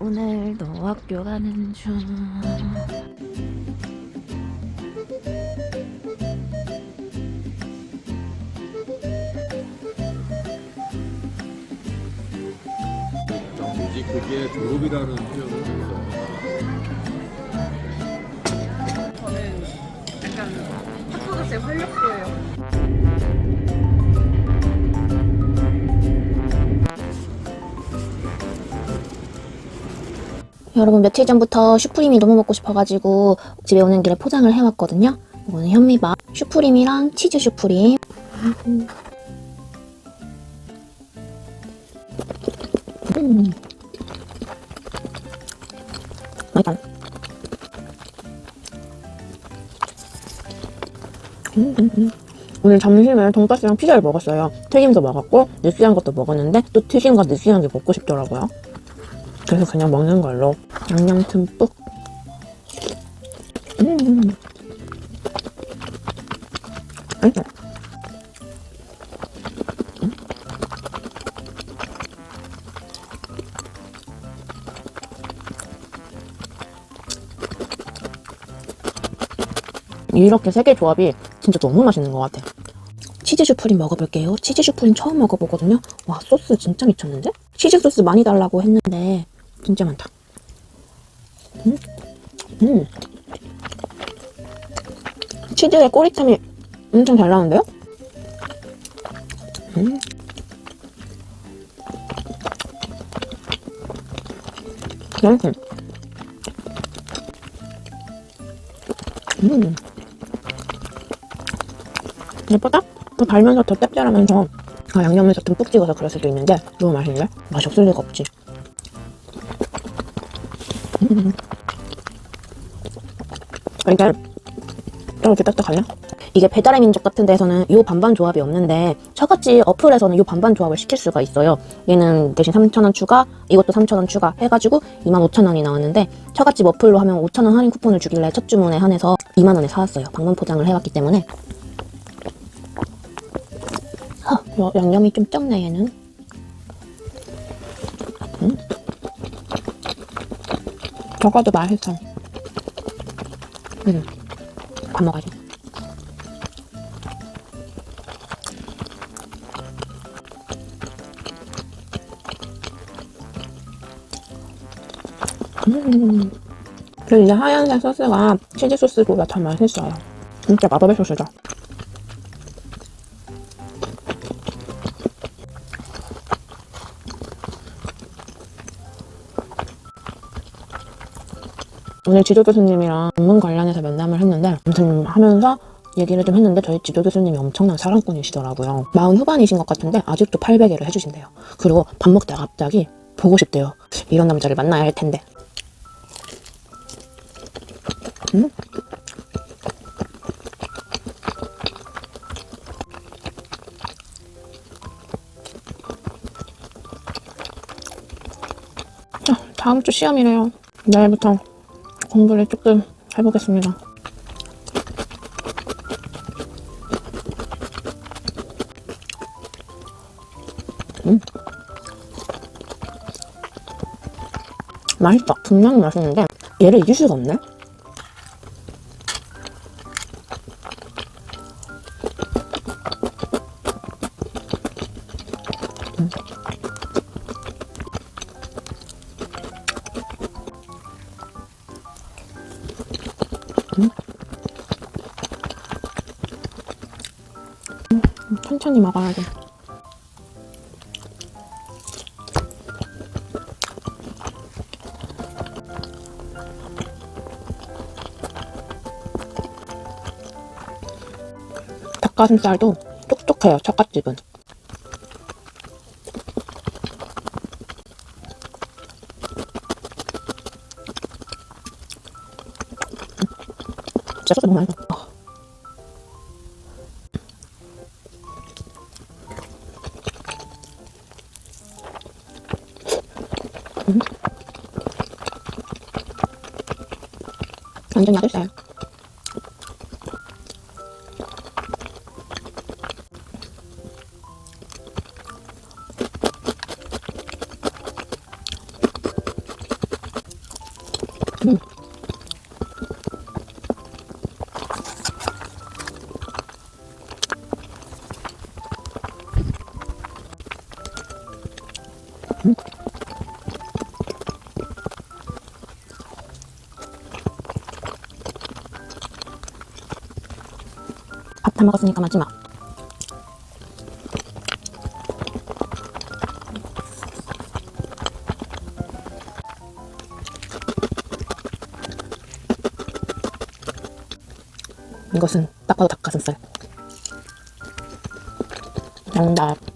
오늘도 학교 가는 중. 굳이 그게 졸업이라는 표현을. 저는 약간 학부고생 활력소예요. 여러분 며칠 전부터 슈프림이 너무 먹고 싶어가지고 집에 오는 길에 포장을 해왔거든요. 이거는 현미밥 슈프림이랑 치즈 슈프림. 음. 맛있다. 음. 오늘 점심에 돈가스랑 피자를 먹었어요. 튀김도 먹었고 느끼한 것도 먹었는데 또 튀김과 느끼한 게 먹고 싶더라고요. 그래서 그냥 먹는 걸로 양념 듬뿍 음. 음. 이렇게 세 개 조합이 진짜 너무 맛있는 것 같아. 치즈 슈프림 먹어볼게요. 치즈 슈프림 처음 먹어보거든요. 와 소스 진짜 미쳤는데? 치즈 소스 많이 달라고 했는데 진짜 많다. 음, 음. 치즈의 꼬릿함이 엄청 잘 나는데요? 음. 맛있어. 음. 예쁘다? 또 달면서 더 짭짤하면서 아, 양념에서 듬뿍 찍어서 그럴 수도 있는데 너무 맛있는데? 맛이 없을 리가 없지. 음. 아, 이게 이렇게 딱딱하냐? 이게 배달의 민족 같은 데서는 요 반반 조합이 없는데 처갓집 어플에서는 요 반반 조합을 시킬 수가 있어요. 얘는 대신 3,000원 추가, 이것도 3,000원 추가 해가지고 25,000원이 나왔는데 처갓집 어플로 하면 5,000원 할인 쿠폰을 주길래 첫 주문에 한해서 2만원에 사왔어요. 방문 포장을 해왔기 때문에 아, 여- 양념이 좀 적네 얘는. 음? 저거도 맛있어. 음, 안 먹어야지. 음. 그리고 이제 하얀색 소스가 치즈 소스보다 더 맛있어요. 진짜 마법의 소스죠. 오늘 지도 교수님이랑 논문 관련해서 면담을 했는데 아무튼 하면서 얘기를 좀 했는데 저희 지도 교수님이 엄청난 사랑꾼이시더라고요. 마흔 후반이신 것 같은데 아직도 800회를 해주신대요. 그리고 밥 먹다가 갑자기 보고 싶대요. 이런 남자를 만나야 할 텐데. 음? 자, 다음 주 시험이래요. 내일부터 공부를 조금 해보겠습니다. 음. 맛있다. 분명히 맛있는데 얘를 이길 수가 없네. 먹어야 돼. 닭가슴살도 촉촉해요, 첫갓집은. 진짜 소스 너무 맛있어. 완전 맛있어요. 다 먹었으니까 마지막. 이것은 딱 봐도 닭가슴살. 정답.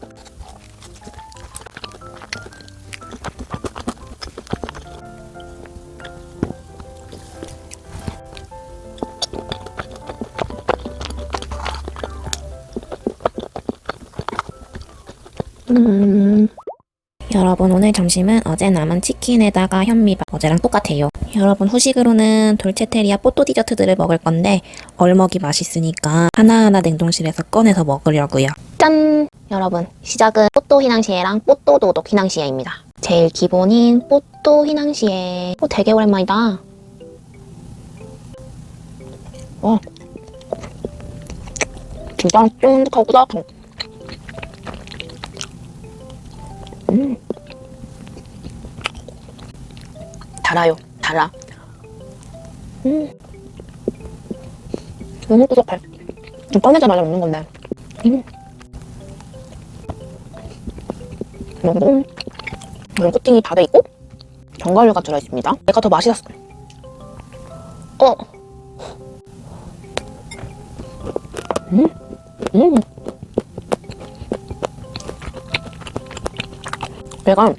여러분 오늘 점심은 어제 남은 치킨에다가 현미밥 어제랑 똑같아요. 여러분 후식으로는 돌체테리아 뽀또 디저트들을 먹을 건데 얼먹이 맛있으니까 하나하나 냉동실에서 꺼내서 먹으려고요. 짠! 여러분 시작은 뽀또 휘낭시에랑 뽀또 도독 휘낭시에입니다. 제일 기본인 뽀또 휘낭시에 어, 되게 오랜만이다. 와 진짜 쫀득하고 따뜻해. 음. 달아요. 달아. 음. 너무 꾸덕해. 좀 꺼내자마자 먹는 건데. 음. 너무 이런 코팅이 다돼 있고 견과류가 들어 있습니다. 내가 더 맛있었어. 어. 음. 음. 얘가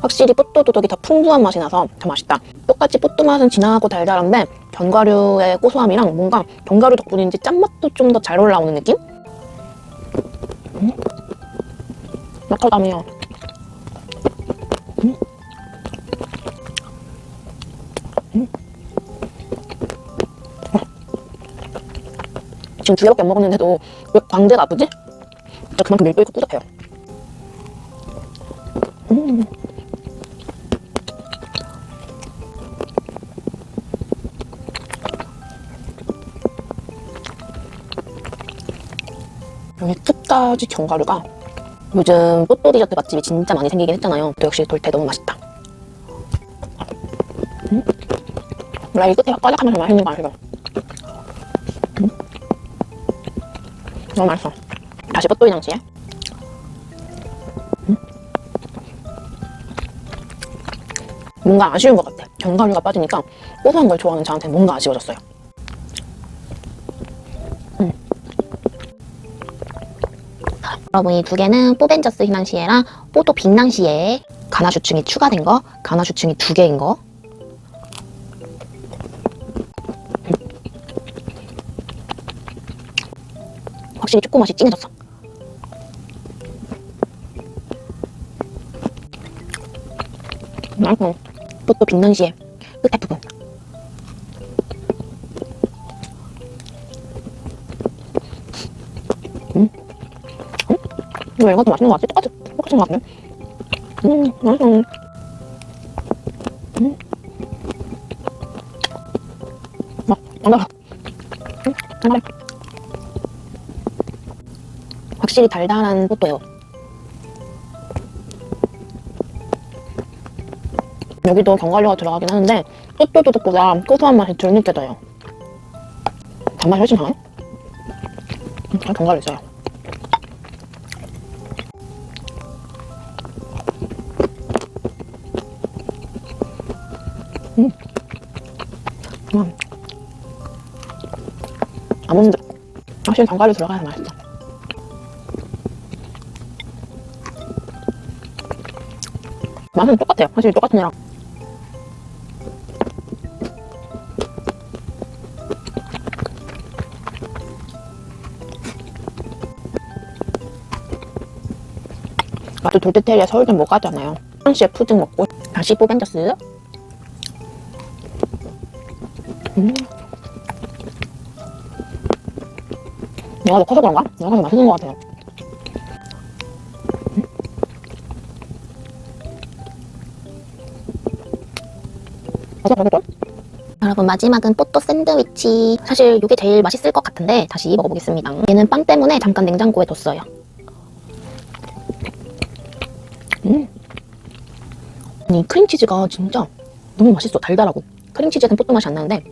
확실히 뽀또 도덕이 더 풍부한 맛이 나서 더 맛있다. 똑같이 뽀또 맛은 진하고 달달한데 견과류의 고소함이랑 뭔가 견과류 덕분인지 짠맛도 좀 더 잘 올라오는 느낌? 음? 마카다미아. 음? 음? 아. 지금 두 개밖에 안 먹었는데도 왜 광대가 아프지? 진짜 그만큼 밀도 있고 꾸덕해요. 끝까지 견과류가 요즘 뽀또 디저트 맛집이 진짜 많이 생기긴 했잖아요. 또 역시 돌태 너무 맛있다. 음? 몰라 이 끝에 까작하면서 맛있는 거 아시죠? 음? 너무 맛있어. 다시 뽀또 이 장치에 뭔가 아쉬운 것 같아. 견과류가 빠지니까 고소한 걸 좋아하는 저한테 뭔가 아쉬워졌어요. 여러분 이 두 개는 뽀벤저스 휘낭시에랑 뽀도 빅낭시에 가나슈충이 추가된 거, 가나슈충이 두 개인 거. 확실히 초코 맛이 진해졌어. 맛있어. 뽀또 빅낭시에 끝에 부분. 이거 이것도 맛있는 것 같지? 똑같이, 똑같은 것 같네. 음, 맛있어. 음. 맛, 안 달아. 음, 안 달아. 확실히 달달한 뽀또예요. 여기도 견과류가 들어가긴 하는데 뽀또도덕보다 고소한 맛이 덜 느껴져요. 단맛이 훨씬 강해? 음, 다 견과류 있어요. 음. 음. 아몬드. 확실히 견과류 들어가야 맛있어. 맛은 똑같아요. 사실 똑같은 애랑. 나도 돌대테리아 서울점 못 가잖아요. 프랑시에 푸딩 먹고 다시 뽀벤저스. 음. 내가 더 커서 그런가? 내가 더 맛있는 것 같아요. 여러분 마지막은 뽀또 샌드위치 사실 이게 제일 맛있을 것 같은데 다시 먹어보겠습니다 얘는 빵 때문에 잠깐 냉장고에 뒀어요 음. 이 크림치즈가 진짜 너무 맛있어 달달하고 크림치즈는 뽀또 맛이 안 나는데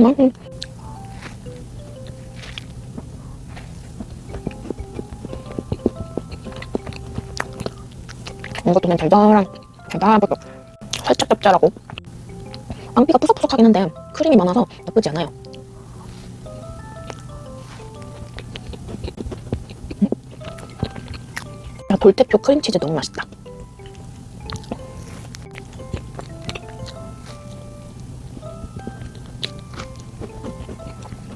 이것도 그냥 달달한 달달하고 살짝 짭짤하고. 빵피가 푸석푸석하긴 한데 크림이 많아서 나쁘지 않아요. 음. 야, 돌대표 크림치즈 너무 맛있다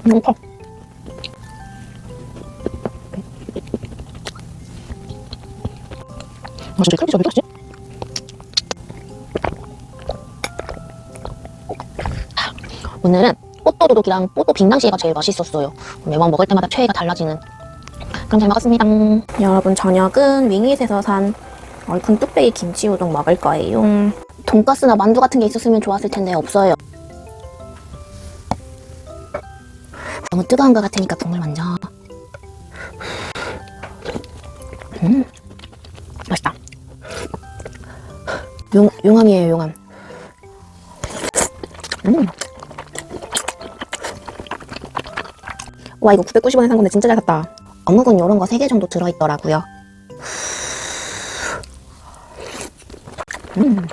너무 커 아, 진짜 크림치즈 왜 이러지? 오늘은 뽀또도둑이랑 뽀또 빙당시가 제일 맛있었어요. 매번 먹을 때마다 최애가 달라지는. 그럼 잘 먹었습니다. 여러분 저녁은 윙잇에서 산 얼큰 뚝배기 김치 우동 먹을 거예요. 돈가스나 만두 같은 게 있었으면 좋았을 텐데 없어요. 너무 뜨거운 것 같으니까 국물 먼저. 음, 맛있다. 용, 용암이에요, 용암. 음. 와, 이거 990원에 산 건데 진짜 잘 샀다. 어묵은 이런 거 3개 정도 들어있더라고요. 음. 음.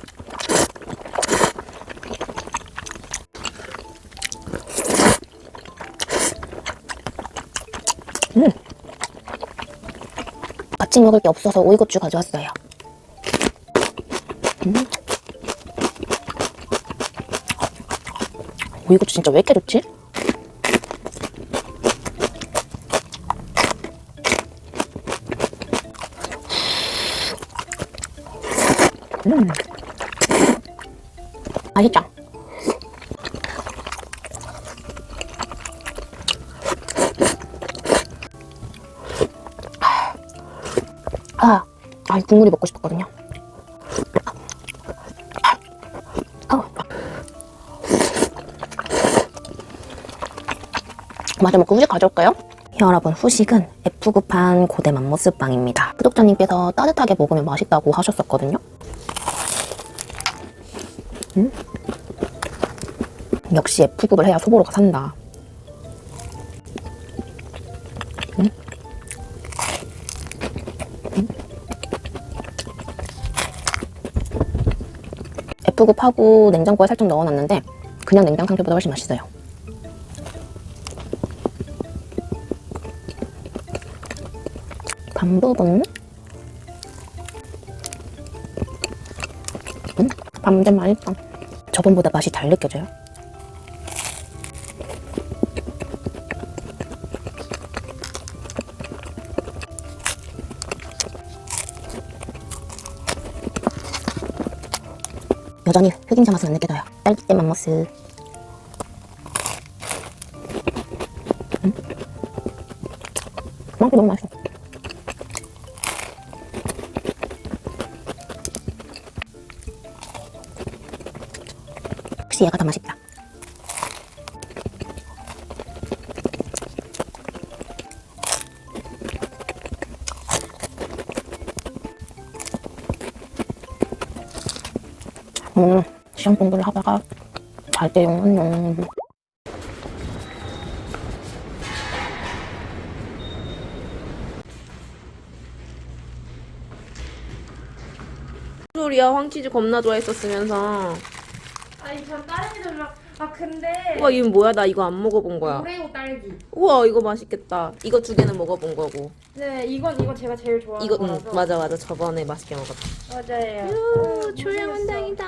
같이 먹을 게 없어서 오이고추 가져왔어요. 음. 오이고추 진짜 왜 이렇게 좋지? 음. 맛있죠? 아, 이 국물이 먹고 싶었거든요. 아, 맞아 먹고 후식 가져올까요? 여러분 후식은 F급한 고대 맘모스빵입니다. 구독자님께서 따뜻하게 먹으면 맛있다고 하셨었거든요. 음? 역시 F급을 해야 소보로가 산다. F급하고 냉장고에 살짝 넣어놨는데 그냥 냉장 상태보다 훨씬 맛있어요. 반 부분 음, 밤새 맛있다. 저번보다 맛이 잘 느껴져요. 여전히 흑임자 맛은 안 느껴져요. 딸기잼 맘모스. 음? 맛이 너무 맛있어. 역시 얘가 더 맛있다. 음, 시험 공부를 하다가 잘 때 용은 용. 소리야 황치즈 겁나 좋아했었으면서 아니 전 다른 애들 막아 근데 우와 이건 뭐야? 나 이거 안 먹어본 거야. 오레오 딸기. 우와 이거 맛있겠다. 이거 두 개는 먹어본 거고. 네 이건 이거 제가 제일 좋아하는 이거 응 거라서. 맞아 맞아. 저번에 맛있게 먹었다. 맞아요. 우 오, 초량원장이다.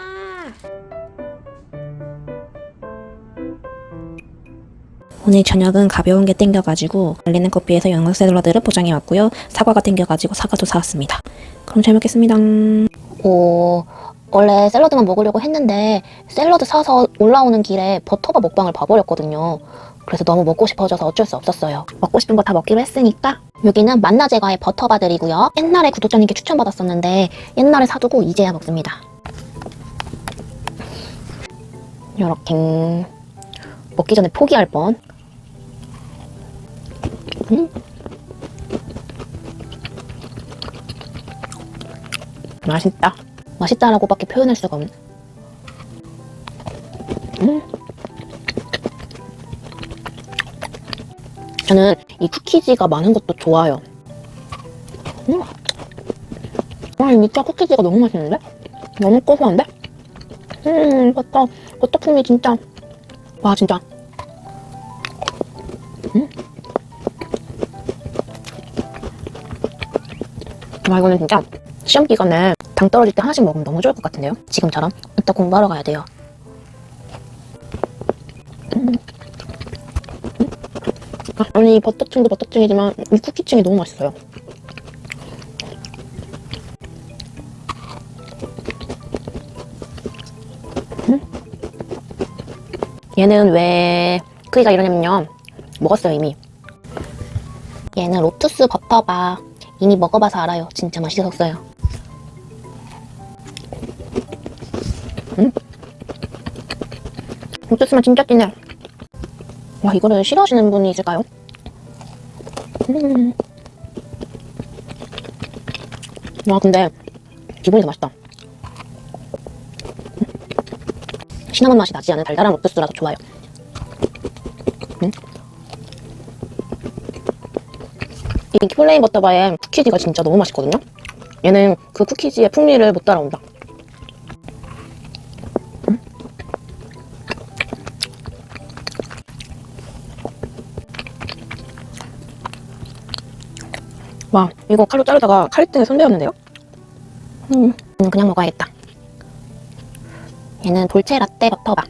오늘 저녁은 가벼운 게 땡겨가지고 말리는 커피에서 영양 샐러드를 포장해 왔고요. 사과가 땡겨가지고 사과도 사왔습니다. 그럼 잘 먹겠습니다. 오, 원래 샐러드만 먹으려고 했는데 샐러드 사서 올라오는 길에 버터바 먹방을 봐버렸거든요. 그래서 너무 먹고 싶어져서 어쩔 수 없었어요. 먹고 싶은 거 다 먹기로 했으니까 여기는 만나제과의 버터바들이고요. 옛날에 구독자님께 추천받았었는데 옛날에 사두고 이제야 먹습니다. 요렇게 먹기 전에 포기할 뻔. 음. 맛있다. 맛있다라고밖에 표현할 수가 없네. 음. 저는 이 쿠키지가 많은 것도 좋아요. 음. 와, 이 밑에 쿠키지가 너무 맛있는데? 너무 고소한데? 음, 버터, 버터 풍미 진짜. 와, 진짜. 음. 와, 이거는 진짜 시험 기간에 당 떨어질 때 하나씩 먹으면 너무 좋을 것 같은데요? 지금처럼? 이따 공부하러 가야 돼요. 음. 아, 아니, 이 버터층도 버터층이지만 이 쿠키층이 너무 맛있어요. 음? 얘는 왜 크기가 이러냐면요. 먹었어요, 이미. 얘는 로투스 버터바. 이미 먹어봐서 알아요. 진짜 맛있었어요. 로투스만 진짜 진해. 와, 이거를 싫어하시는 분이 있을까요? 음. 와, 근데 기분이 더 맛있다. 시나몬 맛이 나지 않은 달달한 옥수수라서 좋아요. 음? 이 플레인 버터바의 쿠키지가 진짜 너무 맛있거든요? 얘는 그 쿠키지의 풍미를 못 따라온다. 와, 이거 칼로 자르다가 칼등에 손 대었는데요? 음, 음, 그냥 먹어야겠다. 얘는 돌체 라떼 버터바.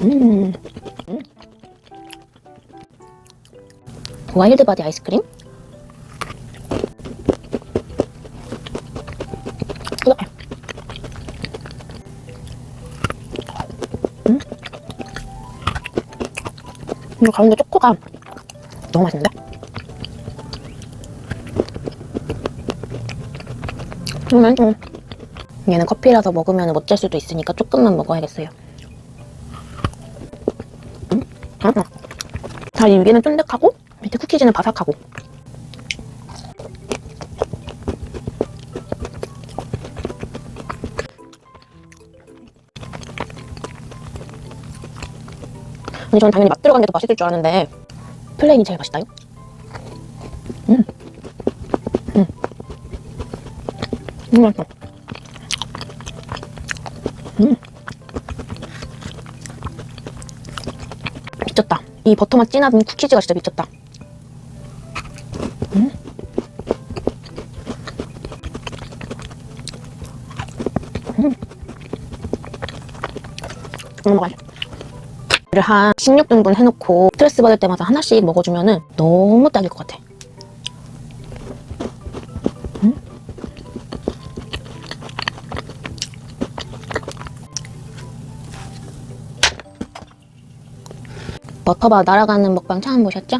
음. 음. 와일드 바디 아이스크림? 음. 이거 가운데 초코가 너무 맛있는데? 그러면 좀 얘는 커피라서 먹으면 못 잘 수도 있으니까 조금만 먹어야겠어요. 음? 아, 아. 자, 이 위에는 쫀득하고 밑에 쿠키지는 바삭하고. 근데 저는 당연히 맛 들어간 게 더 맛있을 줄 알았는데 플레인이 제일 맛있다요. 맛있어. 음. 미쳤다. 이 버터맛 진한 쿠키즈가 진짜 미쳤다. 음. 음. 너무 맛있어. 를한 16등분 해놓고 스트레스 받을 때마다 하나씩 먹어주면은 너무 딱일 것 같아. 버터바 날아가는 먹방 처음 보셨죠?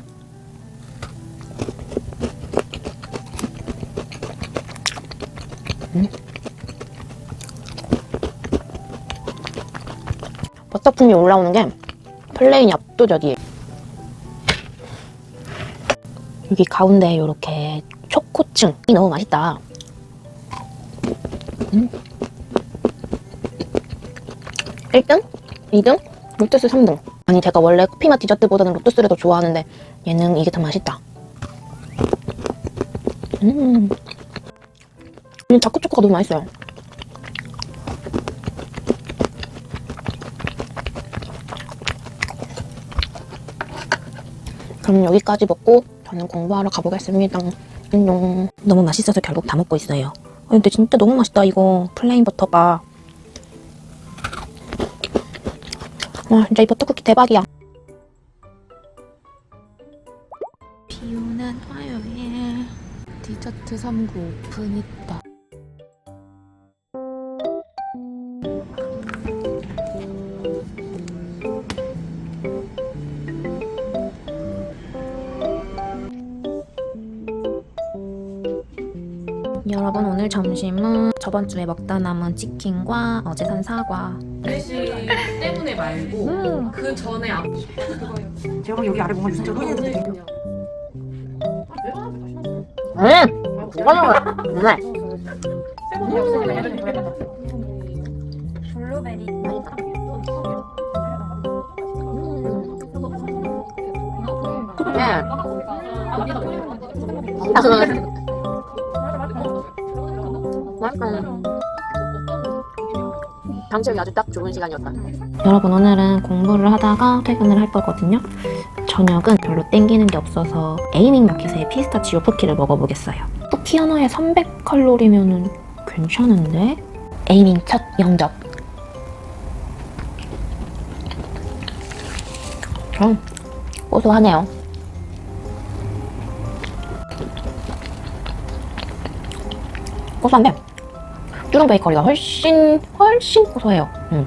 음. 버터 풍미 올라오는 게 플레인이 압도적이에요. 여기 가운데 이렇게 초코층이 너무 맛있다. 음. 1등? 2등? 로투스 3등. 아니 제가 원래 커피맛 디저트보다는 로투스를 더 좋아하는데 얘는 이게 더 맛있다. 음. 이 다크 초코가 너무 맛있어요. 그럼 여기까지 먹고 저는 공부하러 가보겠습니다. 안녕. 너무 맛있어서 결국 다 먹고 있어요. 아, 근데 진짜 너무 맛있다 이거 플레인 버터바. 와 진짜 이 버터쿠키 대박이야. 비오는 화요일 디저트 3구 오픈 있다. 여러분 오늘 점심은 저번 주에 먹다 남은 치킨과 어제 산 사과 레시 때문에 말고 음. 그 전에 안 제가 여기 아래 뭔가 유산적 그냥 음, 이거는 정말 블루베리. 당첨이 아주 딱 좋은 시간이었다. 여러분 오늘은 공부를 하다가 퇴근을 할 거거든요. 저녁은 별로 땡기는 게 없어서 에이밍 마켓의 피스타치오 쿠키를 먹어보겠어요. 쿠키 하나에 300칼로리면은 괜찮은데? 에이밍 첫 영접. 음, 고소하네요. 고소한데 뚜렁 베이커리가 훨씬 훨씬 고소해요. 음.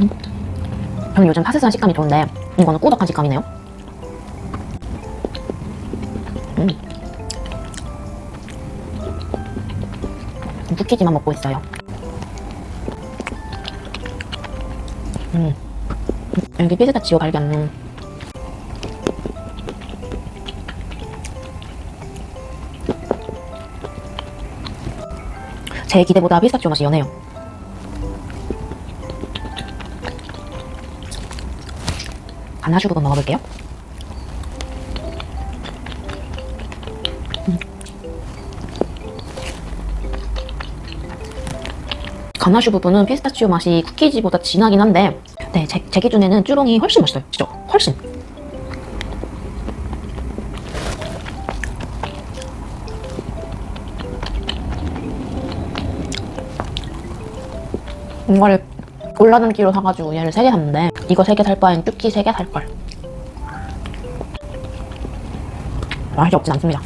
음. 저는 요즘 파스스한 식감이 좋은데 이거는 꾸덕한 식감이네요. 음. 쿠키지만 먹고 있어요. 음. 여기 피스타치오 발견. 제 기대보다 피스타치오 맛이 연해요. 가나슈 부분 먹어볼게요. 음. 가나슈 부분은 피스타치오 맛이 쿠키지보다 진하긴 한데 네, 제, 제 기준에는 쭈롱이 훨씬 맛있어요. 진짜 훨씬. 이거를 골라담기로 사가지고 얘를 3개 샀는데 이거 3개 살 바엔 쭈끼 3개 살걸. 맛이 없진 않습니다.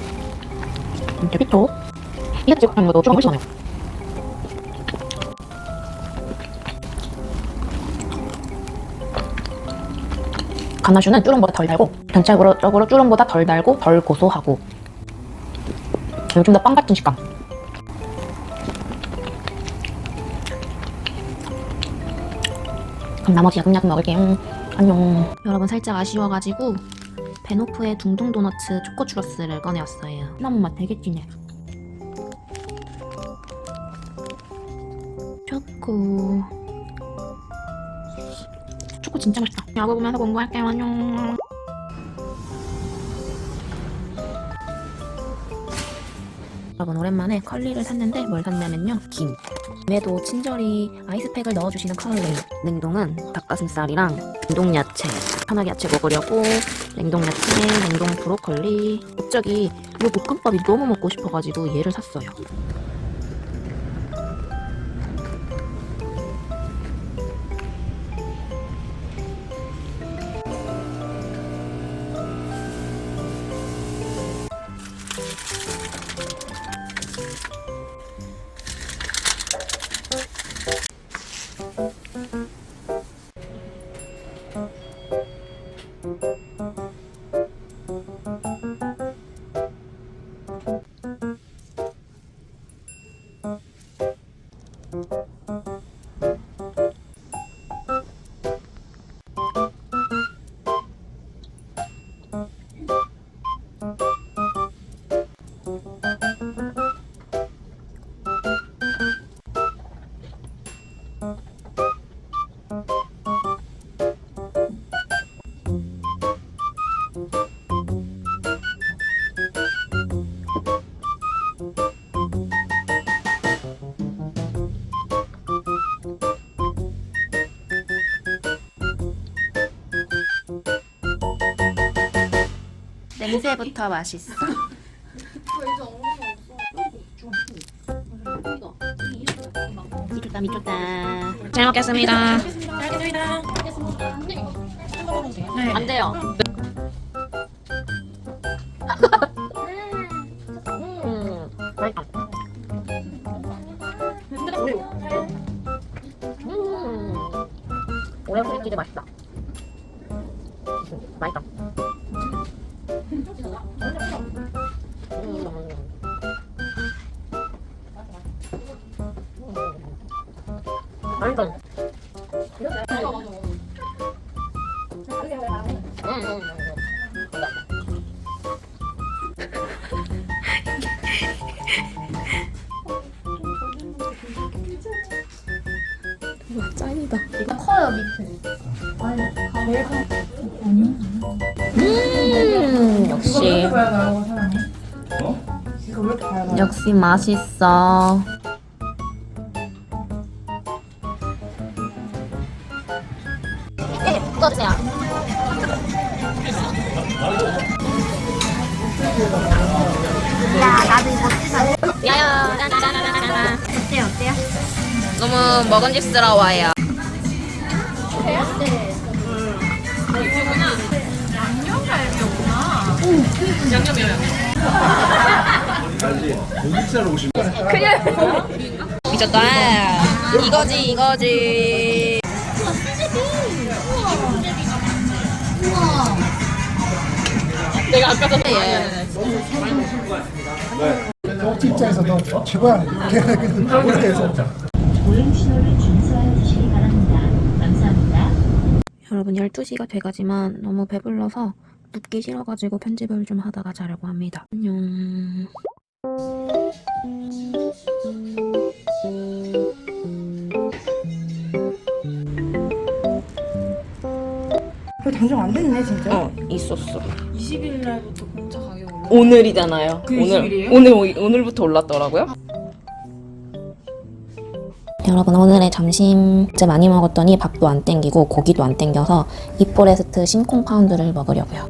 이렇게 피토. 이거 찍어 하는 것도 조금 훨씬 많아요. 가나슈는 쭈롱보다 덜 달고 전체적으로 쭈롱보다 덜 달고 덜 고소하고. 좀더빵 같은 식감 그럼 나머지 야금야금 먹을게요. 음, 안녕. 여러분 살짝 아쉬워가지고 베노프의 둥둥 도너츠 초코 추러스를 꺼내왔어요. 시나몬 맛 되게 진해. 초코. 초코 진짜 맛있다. 야구 보면서 공부할게요. 안녕. 여러분 오랜만에 컬리를 샀는데 뭘 샀냐면요. 김. 김에도 친절히 아이스팩을 넣어주시는 컬리. 냉동은 닭가슴살이랑 냉동 야채. 편하게 야채 먹으려고 냉동 야채 냉동 브로콜리. 갑자기 이 볶음밥이 너무 먹고 싶어가지고 얘를 샀어요 냄새부터 맛있어. 미쳤다. 미쳤다. 잘 먹겠습니다. 네. 안 돼요 음, 역시. 역시 맛있어. 네, 꺼주세요. 야 나도 이거. 어때요 어때요? 너무 먹음직스러워요. 고깃살 오시면 미쳤다. 이거지, 이거지. 내가 아까 전에 너 입장에서 너 최고야. 걔는 그렇게 해서. 오행 신호를 준수하여 주시기 바랍니다. 감사합니다. 여러분 12시가 돼가지만 너무 배불러서 눕기 싫어가지고 편집을 좀 하다가 자려고 합니다. 안녕. 당정 안 됐네 진짜. 어 있었어 20일 날부터 공짜 가격 올라. 오늘이잖아요 그 오늘 20일 이에요? 오늘 오늘부터 올랐더라고요 여러분 오늘의 점심 진짜 많이 먹었더니 밥도 안 땡기고 고기도 안 땡겨서 이포레스트 심콩 파운드를 먹으려고요.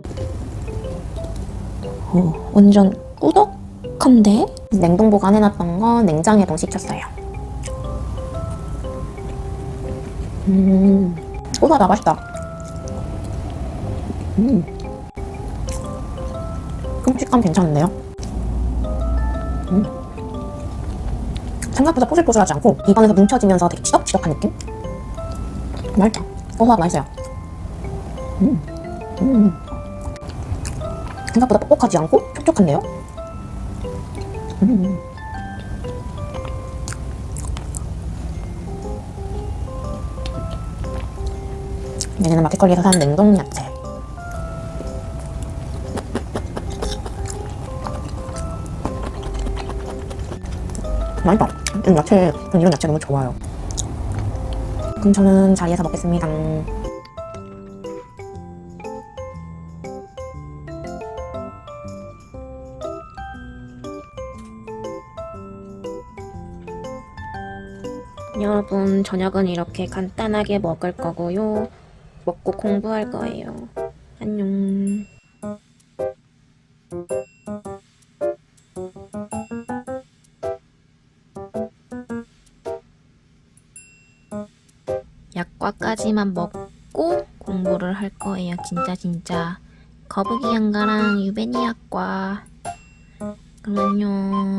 오, 완전 꾸덕 한데? 냉동 보관해놨던 거 냉장에도 시켰어요. 음, 고소하다 맛있다. 음, 끔찍감 괜찮은데요? 음. 생각보다 포슬포슬하지 않고 입안에서 뭉쳐지면서 되게 치덕치덕한 느낌? 맛있다. 고소하고 맛있어요. 음. 음. 생각보다 뻑뻑하지 않고 촉촉한데요? 음. 얘는 마켓컬리에서 산 냉동 야채. 맛있다. 음, 야채, 전 이런 야채 너무 좋아요. 그럼 저는 자리에서 먹겠습니다. 여러분, 저녁은 이렇게 간단하게 먹을 거고요. 먹고 공부할 거예요. 안녕. 약과까지만 먹고 공부를 할 거예요. 진짜 진짜. 거북이 양가랑 유배니 약과. 그럼 안녕.